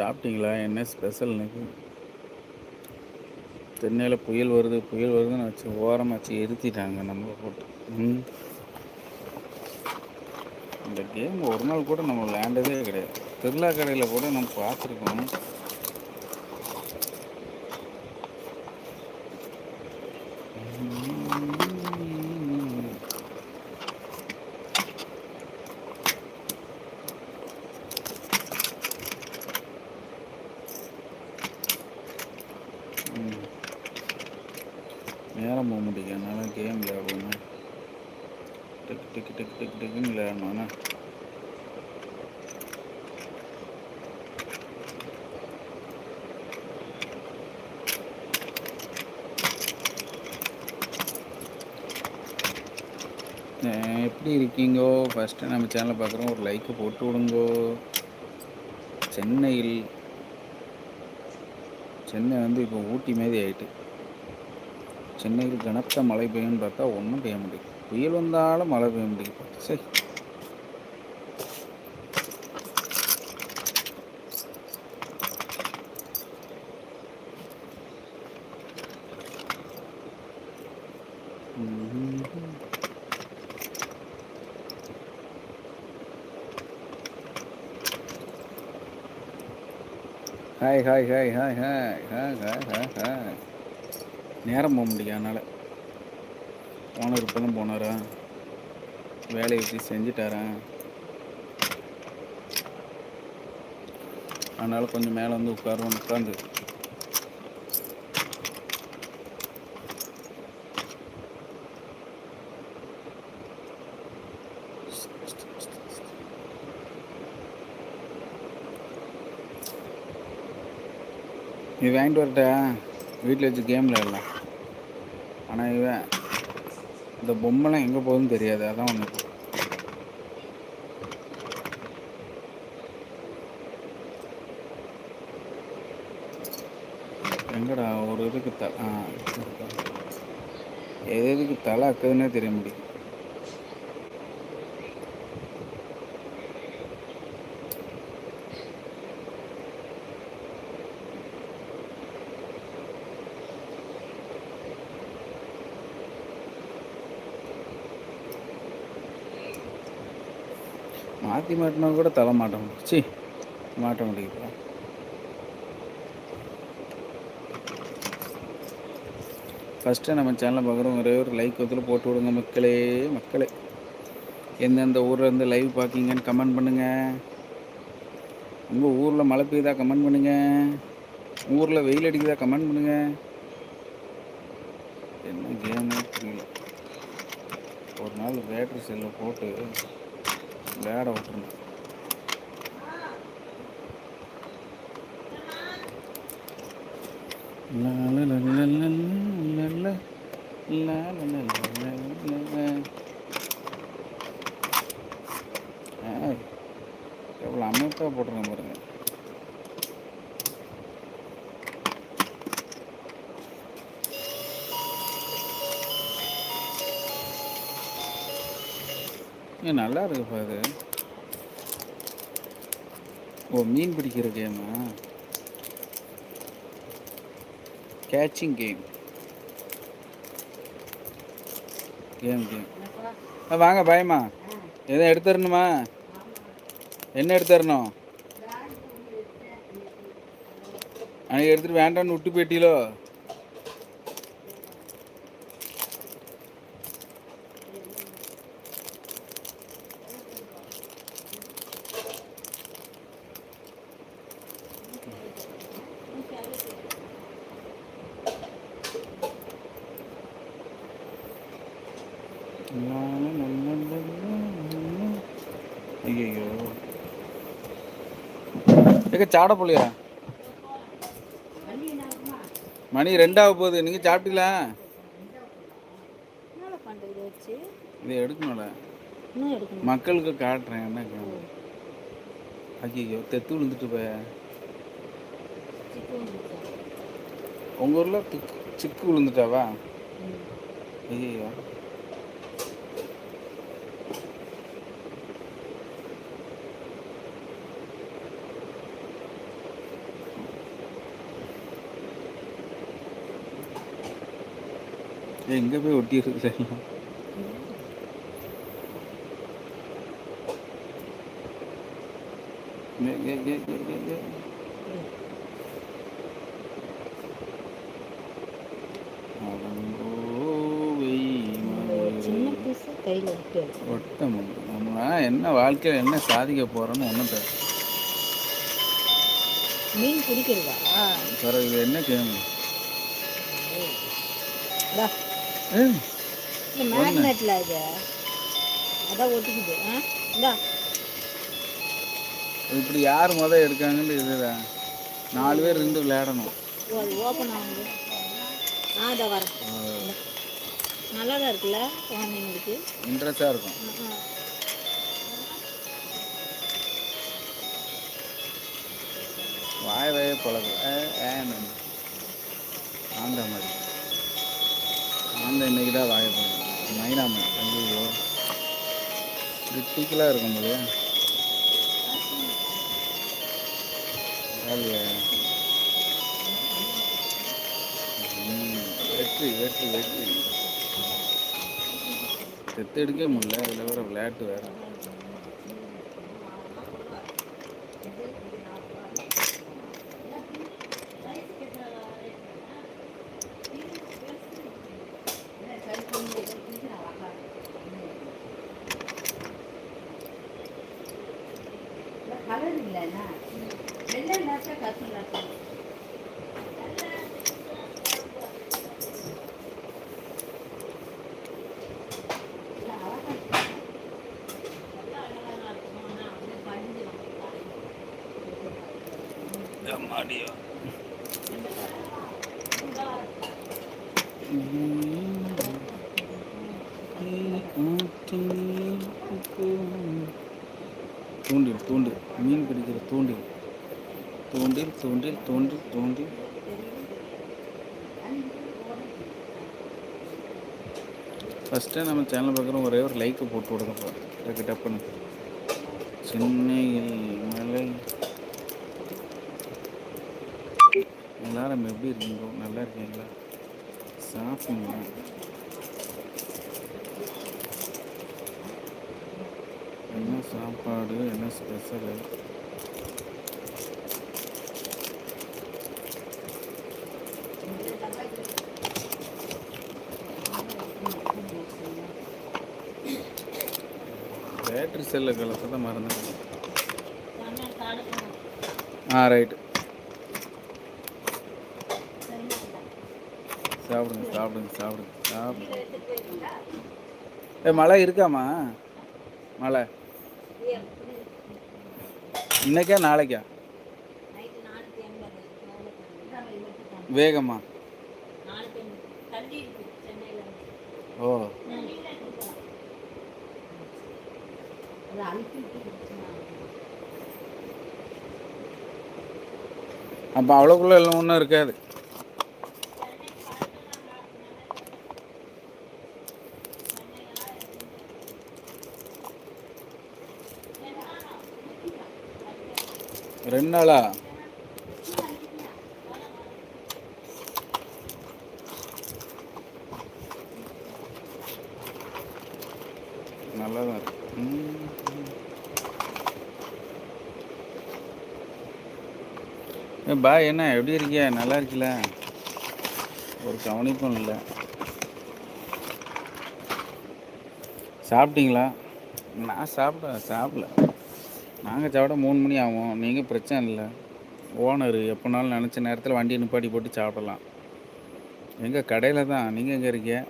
சாப்பிட்டீங்களா? என்ன ஸ்பெஷல் இன்னைக்கு? தென்னையில் புயல் வருது புயல் வருதுன்னு வச்சு ஓரமாக வச்சு எரித்திட்டாங்க நம்மளை போட்டு. ம். இந்த கேம் ஒரு நாள் கூட நம்ம விளையாண்டதே கிடையாது. திருவிழா கடையில் கூட நம்ம பார்த்துருக்கோம் ம். நேரம் போக முடியும் அதனால கேம் விளையாடணும் டிக்கு டிக்கு டிக்கு டிக்கு டிக்குன்னு விளையாடணும்னா அஹ் எப்படி இருக்கீங்கோ? ஃபஸ்ட்டு நம்ம சேனலை பார்க்குறோம். ஒரு லைக்கு போட்டு விடுங்கோ. சென்னையில் சென்னை வந்து இப்போ ஊட்டி மாரி ஆயிட்டு. சென்னையில் கனத்த மழை பெய்யும்னு பார்த்தா ஒன்றும் பெய்ய முடியும் புயல் வந்தாலும் மழை பெய்ய முடியும் சரி. Hi hi hi hi hi hi hi hi. Hi நேரம் போக முடியும் அதனால். ஓனர் இப்போ தான் போனாரா? வேலையை வச்சு செஞ்சுட்டாரா? அதனால் கொஞ்சம் மேலே வந்து உட்காருவோம் உட்காந்து நீ வாங்கிட்டு வரட்ட. வீட்டில் வச்சு கேம் விளையாடலாம். ஆனால் இவன் இந்த பொம்மைலாம் எங்கே போகுதுன்னு தெரியாது. அதான் ஒன்று எங்கடா ஒரு இதுக்கு த ஆ எது எதுக்கு தலை அக்குதுன்னே தெரிய முடியும் கத்தி மாட்டினா கூட தலை மாட்ட முடியும் சி மாட்ட முடியுது ஃபஸ்ட்டு நம்ம சேனலை பார்க்குறோம். ஒரே ஒரு லைக் வந்து போட்டு விடுங்க மக்களே மக்களே. எந்தெந்த ஊரில் இருந்து லைவ் பார்க்கிங்கன்னு கமெண்ட் பண்ணுங்கள் உங்கள் ஊரில் மழை பெய்யுதா கமெண்ட் பண்ணுங்கள் ஊரில் வெயில் அடிக்குதா கமெண்ட் பண்ணுங்கள் என்ன கேமு புரியல ஒரு நாள் பேட்ரி செல்லை போட்டு விளையாட விட்டுருந்தேன் எவ்வளோ அமைப்பாக போட்டுருங்க பாருங்கள் நல்லா இருக்குப்பா இது. ஓ மீன் பிடிக்கிற கேமா கேட்சிங் கேம் கேம் கேம் ஆ வாங்க பயமா? எதுவும் எடுத்துடணுமா? என்ன எடுத்துடணும்? அன்னைக்கு எடுத்துகிட்டு வேண்டாம்னு விட்டு போயிட்டீங்களோ ஐயோ ஏக்க சாட போலியா. மணி ரெண்டாக போகுது. நீங்கள் சாப்பிட்டீங்களா? இதை எடுக்கணும்ல. மக்களுக்கு காட்டுறேன். என்ன ஐயோ தெத்து விழுந்துட்டு போய உங்கள் ஊரில் சிக்கு விழுந்துட்டாவா? ஐயோ எங்கே போய் ஒட்டிடுறது எல்லாம் ஏ, ஏ, ஏ, ஏ, ஏ, ஏ. அடங்கோவை மலரே. சின்ன பீஸு கையில் விட்டு ஒட்ட நம்ம என்ன வாழ்க்கையில் என்ன சாதிக்க போகிறோன்னு ஒன்றும் தெரியல மீன் பிடிக்கிறதா பிறகு என்ன இந்த மேக்னெட்டில் இது. அதான் ஒட்டிக்குது. ஆ இந்தா. இப்படி யார் முத எடுக்காங்கன்னு இதுதான் நாலு பேர் இருந்து விளையாடணும். ஓ அது ஓப்பன் ஆகுது. ஆ இதை வரேன். நல்லா தான் இருக்குல்ல குழந்தைங்களுக்கு? இன்ட்ரெஸ்டாக இருக்கும். ஆ, ஆ. வாய் வாயே பழகு ஏன் ஆந்த மாதிரி. ஆந்த இன்னைக்கு தான் வாயை பழகும் மைனா மாதிரி ஐயோ கிரிட்டிக்கலாக இருக்கும் போது வெற்றி வெற்றி வெற்றி. செத்து எடுக்க முடியல. இதில் வேற விளையாட்டு வேற. ஃபஸ்ட்டு நம்ம சேனல் பார்க்குறோம் ஒரே ஒரு லைக்கை போட்டு விடுங்கப்பா டக்கு டப்புன்னு சென்னையில் மலை எல்லாரும் எப்படி இருக்கீங்க நல்லா இருக்கீங்களா? சாப்பிடுங்க. என்ன சாப்பாடு? என்ன ஸ்பெஷலு பேட்ரி செல்லை கலத்தை தான் மறந்துட்டேன். ஆ ரைட்டு சாப்பிடுங்க சாப்பிடுங்க சாப்பிடுங்க சாப்பிடுங்க. ஏ மழை இருக்காம்மா? மழை. இன்னைக்கா நாளைக்கா? வேகமா. ஓ. அப்போ அவ்வளோக்குள்ள எல்லாம் ஒன்றும் இருக்காது. ரெண்டு நாளா நல்லா தான் இருக்கு ம். பா என்ன எப்படி இருக்கியா? நல்லா இருக்கல? ஒரு கவனிப்பும் இல்லை. சாப்பிட்டீங்களா? நான் சாப்பிட சாப்பிடல. நாங்கள் சாப்பிட மூணு மணி ஆகும். நீங்கள் பிரச்சனை இல்லை. ஓனர் எப்போனாலும் நினச்ச நேரத்தில் வண்டியை நிப்பாட்டி போட்டு சாப்பிடலாம். எங்கள் கடையில் தான். நீங்கள் எங்கே இருக்கீங்க?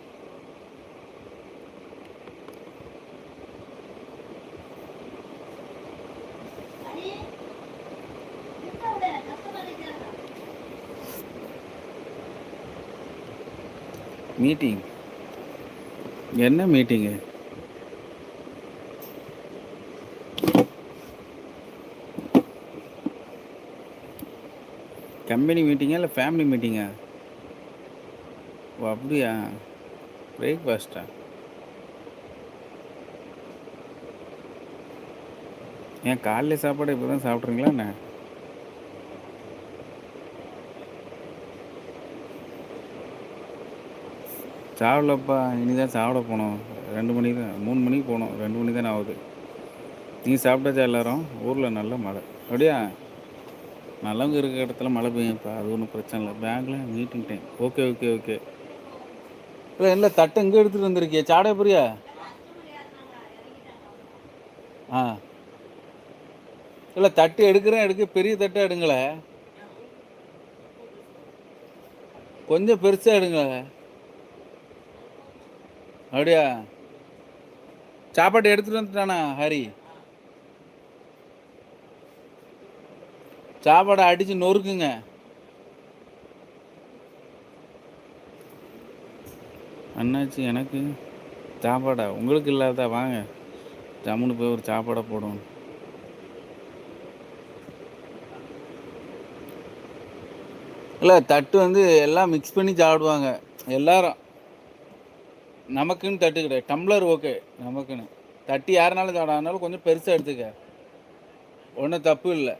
மீட்டிங் என்ன மீட்டிங்கு கம்பெனி மீட்டிங்கா இல்லை ஃபேமிலி மீட்டிங்கா ஓ அப்படியா? பிரேக்ஃபாஸ்ட்டா ஏன் காலைல சாப்பாடு இப்போ தான் சாப்பிட்றீங்களா என்ன? சாப்பிடலப்பா இனி தான் சாப்பிட போனோம். ரெண்டு மணிக்கு தான் மூணு மணிக்கு போனோம். ரெண்டு மணி தானே ஆகுது. நீ சாப்பிட்டாச்சா எல்லாரும்? ஊரில் நல்ல மழை. அப்படியா? நல்லவங்க இருக்கிற இடத்துல மழை பெய்யும்ப்பா. அது ஒன்றும் பிரச்சனை இல்லை. பேங்க்கில் meeting time okay okay okay. இல்லை இல்லை தட்டை இங்கே எடுத்துகிட்டு வந்திருக்கிய? சாடை புரியா? ஆ. இல்லை தட்டு எடுக்கிறேன். எடுக்க பெரிய தட்டை எடுங்களேன். கொஞ்சம் பெருசாக எடுங்களேன். அப்படியா? சாப்பாடு எடுத்துட்டு வந்துட்டானா ஹரி? சாப்பாடை அடிச்சு நொறுக்குங்க. அண்ணாச்சி எனக்கு சாப்பாடா? உங்களுக்கு இல்லாதா வாங்க. ஜம்முன்னு போய் ஒரு சாப்பாடை போடுவோம். இல்லை தட்டு வந்து எல்லாம் மிக்ஸ் பண்ணி சாப்பிடுவாங்க. எல்லாரும். நமக்குன்னு தட்டு கிடையாது. டம்ளர் ஓகே நமக்குன்னு. தட்டி யாருனாலும் சாப்பிடாதனாலும் கொஞ்சம் பெருசாக எடுத்துக்க. ஒன்றும் தப்பு இல்லை.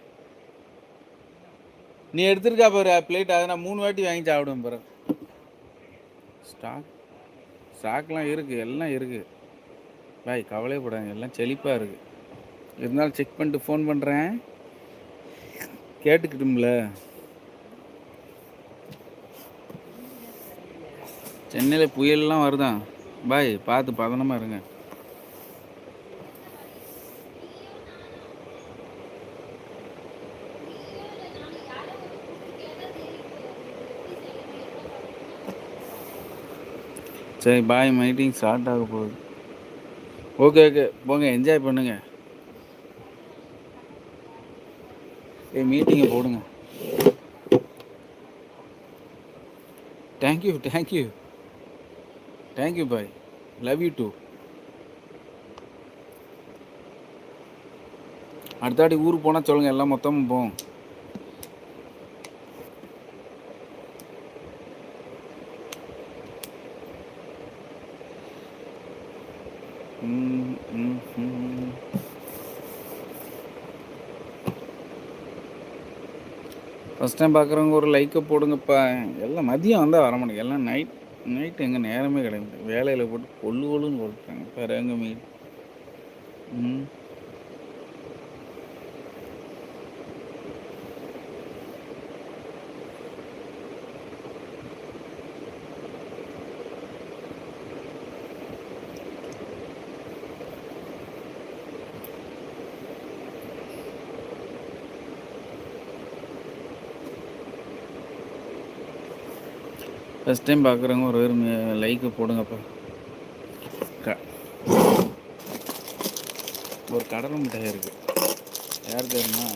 நீ எடுத்துருக்கா பாரு பிளேட் அதை நான் மூணு வாட்டி வாங்கி சாப்பிடுவேன் பாரு. ஸ்டாக் ஸ்டாக்லாம் இருக்குது எல்லாம் இருக்குது பாய் கவலைப்படாங்க எல்லாம் செழிப்பாக இருக்குது இருந்தாலும் செக் பண்ணிட்டு ஃபோன் பண்ணுறேன் கேட்டுக்கிட்டும்ல. சென்னையில் புயல்லாம் வருதான் பாய் பார்த்து பதனமாக இருங்க. சரி பாய் மீட்டிங் ஸ்டார்ட் ஆக போகுது. ஓகே ஓகே போங்க என்ஜாய் பண்ணுங்க. ஏய் மீட்டிங்கை போடுங்க. Thank you thank you thank you bye love you too அடுத்தாடி ஊருக்கு போனால் சொல்லுங்கள் எல்லாம் மொத்தமும் போவோம் ஃபஸ்ட் டைம் பார்க்குறவங்க ஒரு லைக்கை போடுங்கப்பா. எல்லாம் மதியம் வந்தால் வர மாட்டேங்க எல்லாம் நைட் நைட்டு எங்கே நேரமே கிடையாது. வேலையில் போட்டு கொள்ளு கொள்ளுன்னு போட்டுட்டாங்க வேறு எங்கே மீன் ம். ஃபஸ்ட் டைம் பார்க்குறவங்க ஒரு ஒரு லைக்கு போடுங்கப்பா. க ஒரு கடல் மிட்டாய் இருக்குது யார் தெரியுமா?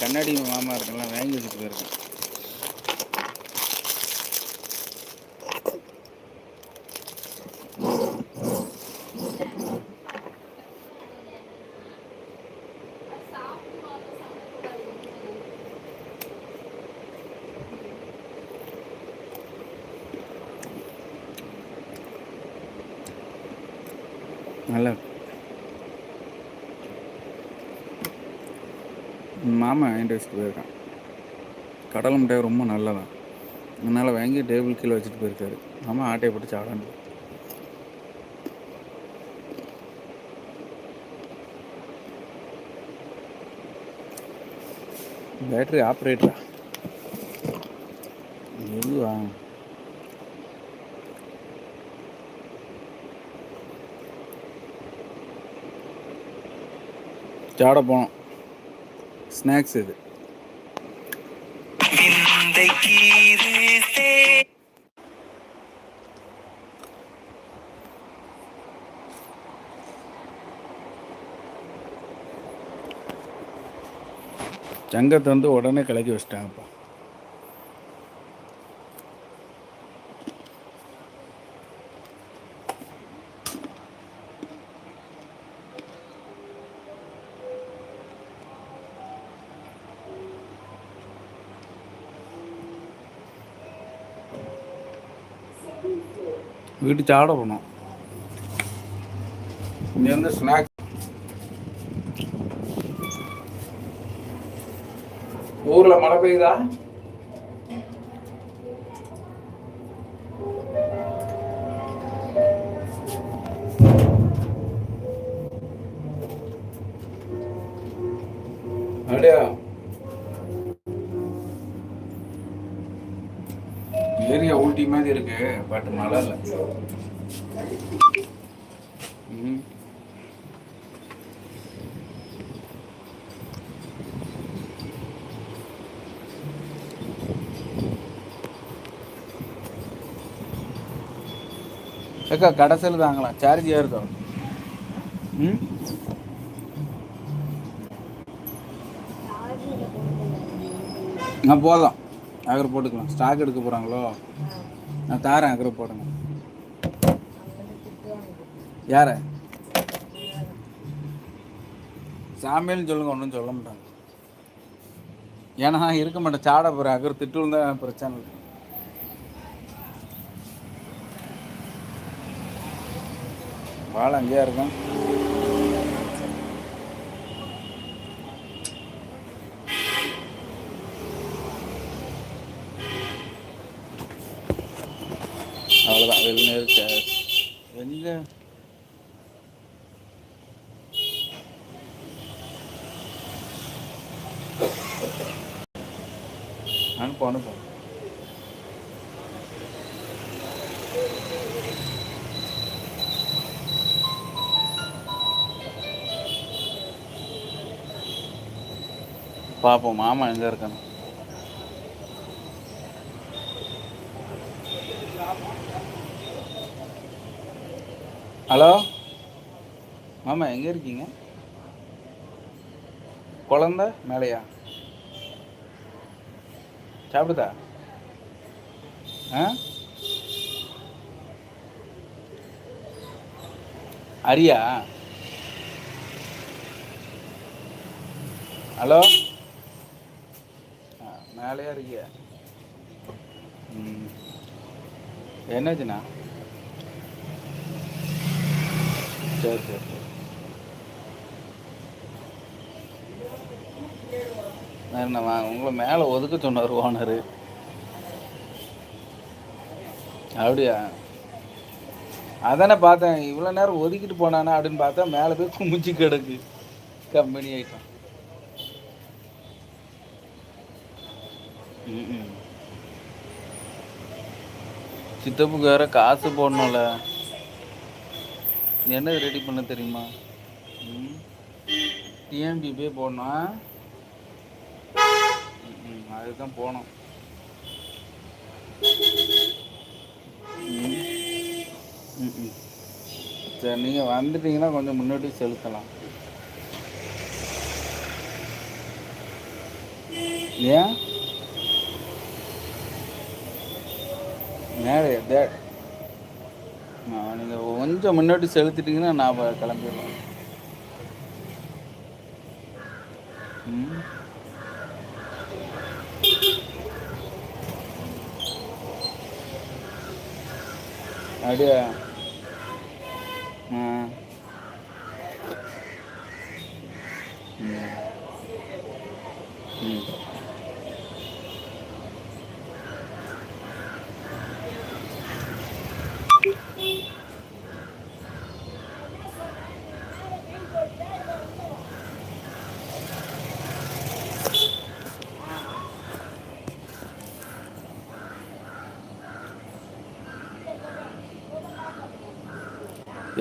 கண்ணாடி மாமா இருக்கலாம் வாங்கி வச்சுட்டு போயிருக்கேன் நல்லா இருக்கு. மாமா போயிருக்கான் கடலை மிட்டாய் ரொம்ப நல்லதான் அதனால் வாங்கி டேபிள் கீழே வச்சுட்டு போயிருக்காரு. நம்ம ஆட்டையை போட்டு சாடான்னு பேட்ரி ஆப்ரேட்டரா எதுவா? சாட போனோம். ஸ்நாக்ஸ் இது. சங்கத்தை வந்து உடனே கலக்கி வச்சிட்டாங்கப்பா. வீட்டு சாட போனோம். இங்கே வந்து ஸ்நாக்ஸ் ஊரில் மழை பெய்யுதா? மாதிரி இருக்கு பட் மழை இல்லை. அக்கா கடைசியில் தாங்களாம் சார்ஜ் ஏறுதோ ம்? நான் போதும். ஆகர் போட்டுக்கலாம். ஸ்டாக் எடுக்க போகிறாங்களோ நான் தாரேன் குரூப் போடுங்க. யார? சாமியல்னு சொல்லுங்க ஒன்றும் சொல்ல மாட்டாங்க. ஏன்னா இருக்க மாட்டேன். சாட போகிறேன் அக்கறை திட்டு தான் பிரச்சனை இல்லை. வாழை அங்கேயா இருக்கும்? பார்ப்போம் மாமா எங்கே இருக்கணும் ஹலோ? மாமா எங்கே இருக்கீங்க? குழந்த மேலையா? சாப்பிடுதா? ஆ? அரியா? ஹலோ? மேலேயா இருக்கிய? என்னாச்சுண்ணா சரி சரி சரி. என்ன உங்களை மேலே ஒதுக்க சொன்னார் ஓனர். அப்படியா? அதானே பார்த்தேன் இவ்வளோ நேரம் ஒதுக்கிட்டு போனானா அப்படின்னு பார்த்தா மேலே போய் குமிச்சு கிடக்கு. கம்பெனி ஐட்டம் சித்தப்புக்கு வேற காசு போடணும்ல. என்னது ரெடி பண்ண தெரியுமா? ம் டிஎம்பி போய் போடணும் ம், அதுதான் போகணும் ம் ம், ம். சரி நீங்கள் வந்துட்டீங்கன்னா கொஞ்சம் முன்னாடி செலுத்தலாம். ஏன்? மேலே நான் நீங்கள் கொஞ்சம் முன்னாடி செலுத்திட்டீங்கன்னா நான் கிளம்பிடுவேன். ம். அப்படியா? ஆ.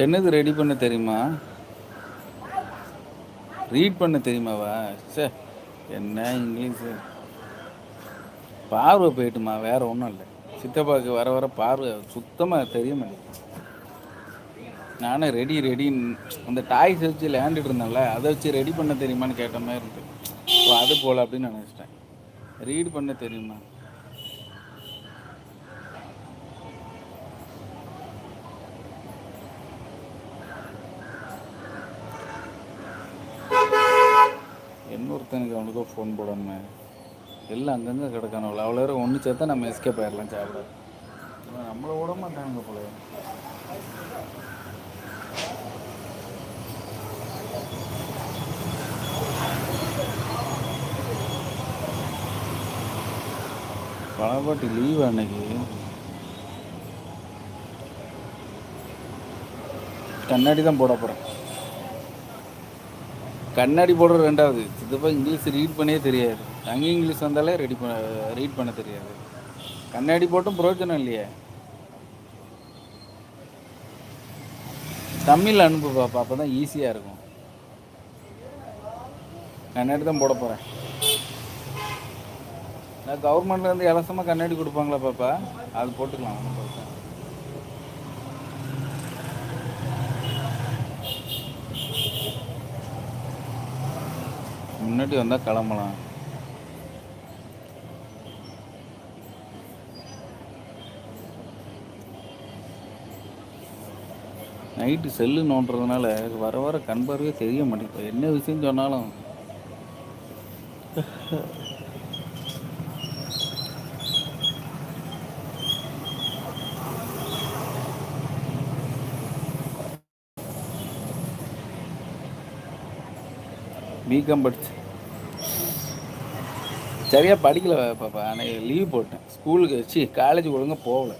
என்னது ரெடி பண்ண தெரியுமா? ரீட் பண்ண தெரியுமாவா? சே என்ன இங்கிலீஷு? பார்வை போயிட்டுமா வேற ஒன்றும் இல்லை. சித்தப்பாவுக்கு வர வர பார்வை சுத்தமாக தெரிய மாட்டேங்குது. நானே ரெடி ரெடின்னு அந்த டாய்ஸ் வச்சு விளையாண்டுட்டு இருந்தேன்ல அதை வச்சு ரெடி பண்ண தெரியுமான்னு கேட்ட மாதிரி இருக்கு. அது போல் அப்படின்னு நினச்சிட்டேன். ரீட் பண்ண தெரியுமா? ஒருத்தனுக்கு அவனுக்கோ ஃபோன் போடணுமே. எல்லாம் அங்கங்கே கிடக்கணும் அவ்வளோ நேரம் ஒன்று சேர்த்தா நம்ம எஸ்கேப் ஆயிடலாம் சாப்பிட. நம்மளை விட மாட்டாங்க போல. பலபாட்டி லீவ் அன்னைக்கு கண்ணாடி தான் போட போகிறேன் கண்ணாடி போடுற ரெண்டாவது. சித்தப்பா இங்கிலீஷ் ரீட் பண்ணே தெரியாது. அங்கேயும் இங்கிலீஷ் வந்தாலே ரெடி பண்ண ரீட் பண்ண தெரியாது. கண்ணாடி போட்டும் பிரயோஜனம் இல்லையே. தமிழ் அனுப்பு பாப்பா அப்போ தான் ஈஸியாக இருக்கும். கண்ணாடி தான் போட போகிறேன் நான் கவர்மெண்ட்லேருந்து இலவசமாக கண்ணாடி கொடுப்பாங்களா பாப்பா? அது போட்டுக்கலாம். ஒன்றும் பிரச்சனை முன்னாடி வந்தால் கிளம்பலாம். நைட்டு செல்லு நோண்டுறதுனால வர வர கண் பார்வையே தெரிய மாட்டேங்குது. என்ன விஷயம் சொன்னாலும். பிகாம் படிச்சு. சரியாக படிக்கல பாப்பா ஆனால் லீவ் போட்டேன். ஸ்கூலுக்கு வச்சு காலேஜ் ஒழுங்கா போகல.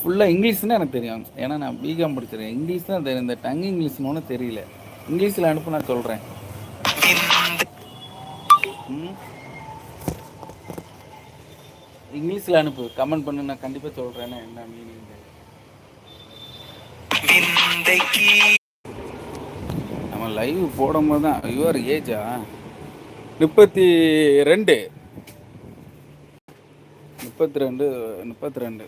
ஃபுல்லாக இங்கிலீஷ்னு எனக்கு தெரியும். ஏன்னா நான் பிகாம் படிச்சிருக்கேன். இங்கிலீஷ் தான் தெரியும். இந்த டங் இங்கிலீஷ்னு ஒன்றும் தெரியல. இங்கிலீஷில் அனுப்பு நான் சொல்கிறேன் இங்கிலீஷில் அனுப்பு. கமெண்ட் பண்ணு நான் கண்டிப்பாக சொல்கிறேன்னு என்ன மீனிங் நம்ம லைவ் போடும்போது தான் யுவர் ஏஜா முப்பத்தி ரெண்டு. முப்பத்தி ரெண்டு முப்பத்தி ரெண்டு.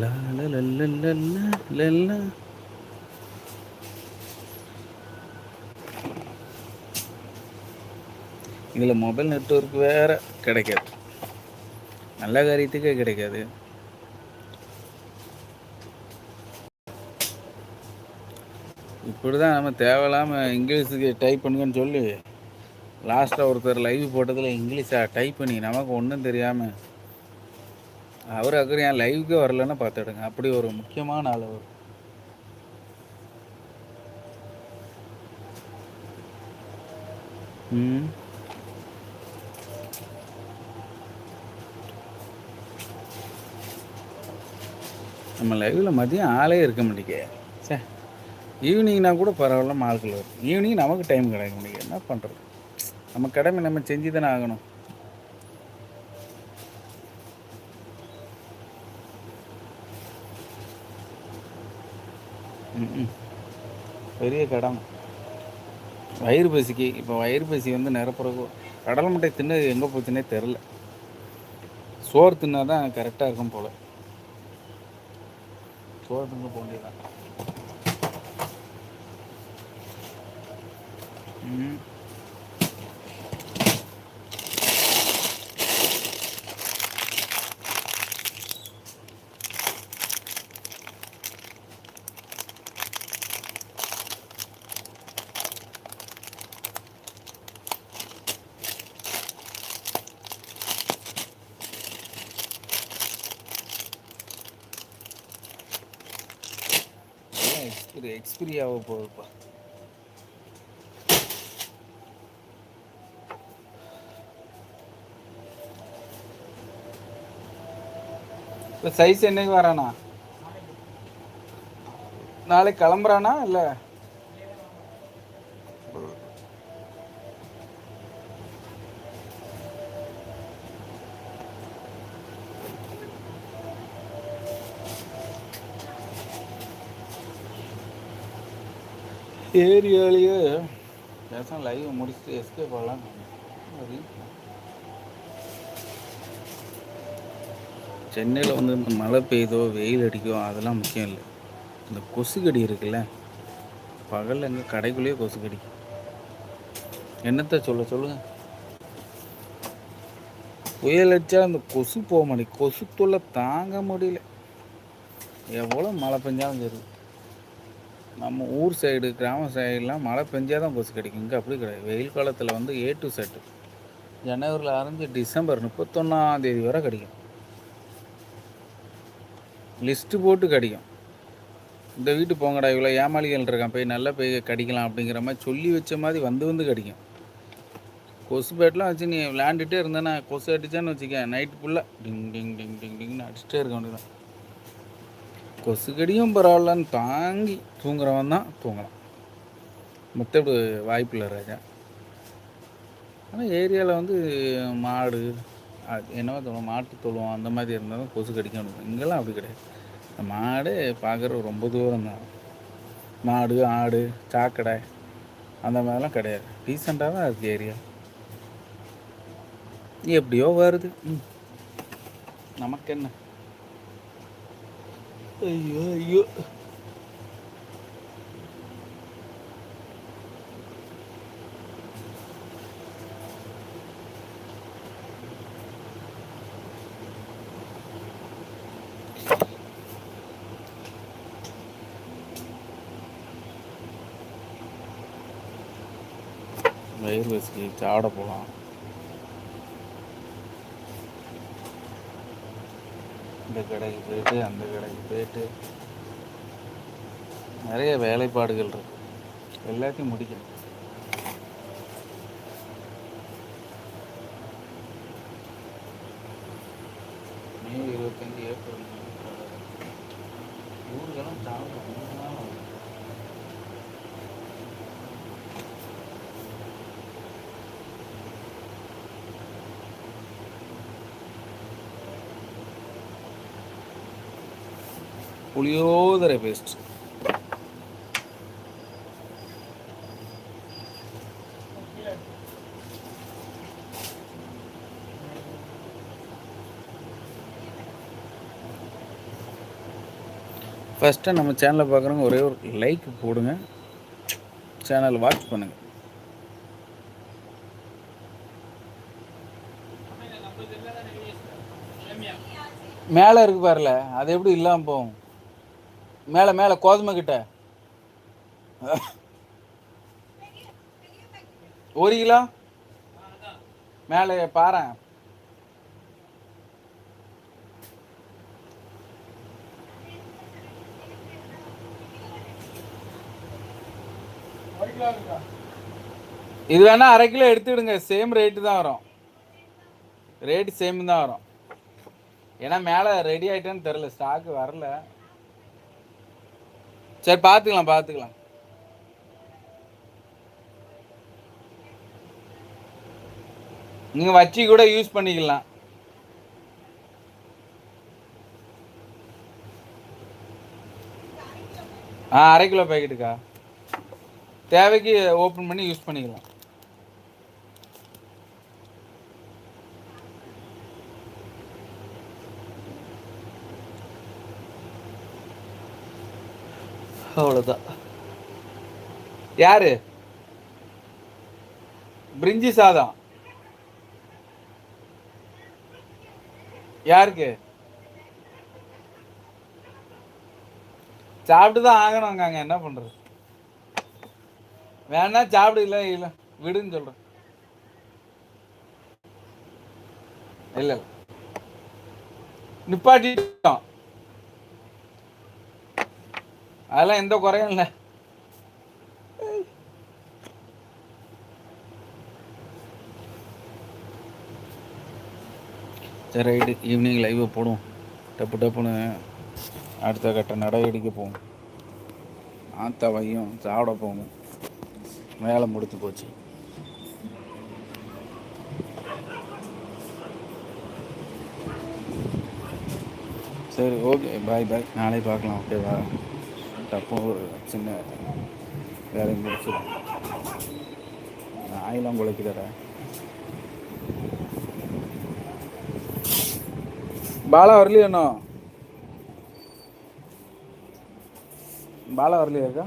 லா லா லா லா இதில் மொபைல் நெட்ஒர்க் வேறு கிடைக்காது. நல்ல காரியத்துக்கே கிடைக்காது. இப்படி தான் நம்ம தேவையில்லாமல் இங்கிலீஷுக்கு டைப் பண்ணுங்கன்னு சொல்லி லாஸ்ட்டாக ஒருத்தர் லைவ் போட்டதில் இங்கிலீஷாக டைப் பண்ணி நமக்கு ஒன்றும் தெரியாமல் அவர் அக்கறை என் லைவுக்கே வரலன்னு பார்த்துடுங்க. அப்படி ஒரு முக்கியமான ஆள் அவர். ம்? நம்ம லைவில் மதியம் ஆளே இருக்க மாட்டேங்க சார் ஈவினிங்னா கூட பரவாயில்ல ஆட்கள் வரும் ஈவினிங் நமக்கு டைம் கிடைக்க மாட்டேங்குது. என்ன பண்ணுறது நம்ம கடமை நம்ம செஞ்சு தானே ஆகணும் பெரிய கடமை. வயிறு பசிக்கு. இப்போ வயிறு பசி வந்து நிரப்புறக்கு கடலை முட்டை தின்னது எங்கே போச்சுன்னே தெரில சோறு தின்னா தான் கரெக்டாக இருக்கும் போல். சோறு போக வேண்டியதான் ம். எக்ஸ்பிரி ஆக போகுதுப்பா இப்போ சைஸ் என்னைக்கு வரானா நாளைக்கு கிளம்புறானா இல்லை ஏரியாலேயே பேசாம லைவ் முடிச்சுட்டு எஸ்கேப் ஆகலாம் சென்னையில் வந்து இந்த மழை பெய்யுதோ வெயில் அடிக்கோ அதெல்லாம் முக்கியம் இல்லை. இந்த கொசுக்கடி இருக்குல்ல பகலில் எங்கே கடைக்குள்ளேயே கொசு கடிக்கும் என்னத்த சொல்ல சொல்லுங்க. புயல் அடிச்சா அந்த கொசு போக மாட்டேங்குது. கொசு தொல்லை தாங்க முடியல. எவ்வளோ மழை பெஞ்சாலும் சரி. நம்ம ஊர் சைடு கிராம சைடெலாம் மழை பெஞ்சால் தான் கொசு கிடைக்கும். இங்கே அப்படி கிடையாது. வெயில் காலத்தில் வந்து ஏ டு செட்டு ஜனவரியில் ஆரம்பிச்சு டிசம்பர் முப்பத்தொன்னாந்தேதி வரை கிடைக்கும். லிஸ்ட்டு போட்டு கடிக்கும். இந்த வீட்டு போங்கடா இவ்வளோ ஏமாளிகள் இருக்கான். போய் நல்லா போய் கடிக்கலாம் அப்படிங்கிற மாதிரி சொல்லி வச்ச மாதிரி வந்து வந்து கடிக்கும். கொசு பேட்லாம் வச்சு நீ விளையாண்டுட்டே இருந்தேன்னா கொசு அடிச்சான்னு வச்சுக்க நைட்டு ஃபுல்லாக டிங் டிங் டிங் டிங் டிங்னு அடிச்சுட்டே இருக்க வேண்டியதான் கொசுக்கடியும் பரவாயில்லன்னு தாங்கி தூங்குறவன் தான் தூங்கலாம். மற்றபடி வாய்ப்பு இல்லை ராஜா. ஆனால் ஏரியாவில் வந்து மாடு அது என்னவோ சொல்லுவோம் மாட்டு தொழுவோம் அந்த மாதிரி இருந்தாலும் கொசு கடிக்கணும் இங்கெல்லாம் அப்படி கிடையாது. இந்த மாடு பார்க்குற ரொம்ப தூரம் தான். மாடு ஆடு சாக்கடை அந்த மாதிரிலாம் கிடையாது. டீசெண்டாக தான் இருக்குது ஏரியா. எப்படியோ வருது. ம். நமக்கு என்ன ஐயோ ஐயோ. வயிறு வச்சுக்கு சாப்பிட போகலாம் இந்த கடைக்கு போயிட்டு அந்த கடைக்கு போயிட்டு. நிறைய வேலைப்பாடுகள் இருக்கு. எல்லாத்தையும் முடிக்கணும் மே இருபத்தஞ்சி ஏப்ரல் ஊருக்கெல்லாம் சாப்பிட ரொம்ப நாள் ஆகும். புளியோதரை பேஸ்ட் ஃபஸ்ட்டு நம்ம சேனலை பார்க்குறவங்க ஒரே ஒரு லைக் போடுங்க. சேனல் வாட்ச் பண்ணுங்கள் மேலே இருக்கு பாருல அது எப்படி இல்லாமல் போகும்? மேலே மேலே கோதுமை கிட்ட. ஒரு கிலோ? மேலே பாரு இது வேணா அரை கிலோ எடுத்துக்கிடுங்க. சேம் ரேட்டு தான் வரும். ரேட்டு சேம் தான் வரும். ஏன்னா மேலே ரெடி ஆயிட்டேன்னு தெரில ஸ்டாக்கு வரல. சரி பார்த்துக்கலாம் பார்த்துக்கலாம். நீங்கள் வச்சு கூட யூஸ் பண்ணிக்கலாம். ஆ அரை கிலோ பேக்கெட்டுக்கா தேவைக்கு ஓப்பன் பண்ணி யூஸ் பண்ணிக்கலாம். அவ்வளோதான் யாரு? பிரிஞ்சி சாதம். யாருக்கு? சாப்பிட்டு தான் ஆகணுங்க அங்க என்ன பண்றது? வேணா சாப்பிடு இல்லை இல்லை விடுன்னு சொல்றேன். இல்லை. நிப்பாட்டிட்டோம். அதெல்லாம் எந்த குறையும் இல்லை. சரி ரைட்டு ஈவினிங் லைவை போடும் டப்பு டப்புன்னு அடுத்த கட்ட நடவடிக்கை போவோம். ஆத்தா வையும் சாப்பிட போவோம் வேலை முடித்து போச்சு. சரி ஓகே பாய் பாய் நாளை பார்க்கலாம் ஓகேவா டப்பு ஒரு சின்ன வேலையை முடிச்சிடும் நாயெல்லாம் குழைக்கிறேன் பாலா வரலையா இன்னும்? பாலா வரலையா இருக்கா